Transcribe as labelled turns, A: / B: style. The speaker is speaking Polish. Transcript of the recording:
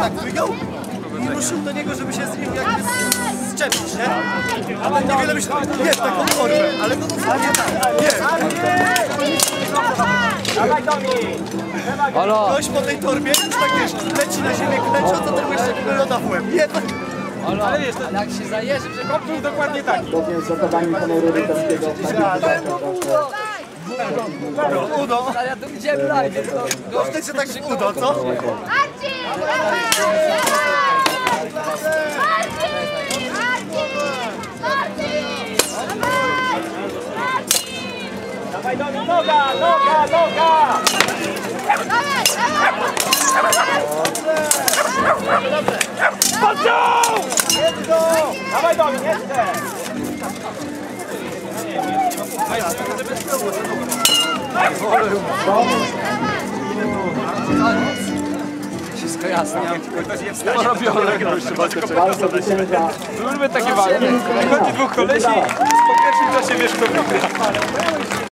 A: tak wyjął i ruszył do niego, żeby się z nim jakby zczepić, nie? A ten niewiele myślał, nie, taką formę, ale to dosłownie tak, nie. Ktoś po tej torbie, tak wiesz, leci na ziemię, klęczy, a to jeszcze loda w łeb. Nie, to...
B: Ale jak się zajeży, że
C: Kopnął dokładnie tak.
D: Zgodnie z zasadami honoru rycerskiego
A: Udo.
B: ale ja tu gdzie to
A: No wtedy się tak udo, co?
E: Marcin!
C: Dawaj do mnie, noga, noga, noga! Podciął! Dawaj do mnie, jeszcze!
B: wszystko jasne.
D: Walka zwycięża
C: Lubię takie walki. Chodzi dwóch kolesi, po pierwszym czasie wiesz kto.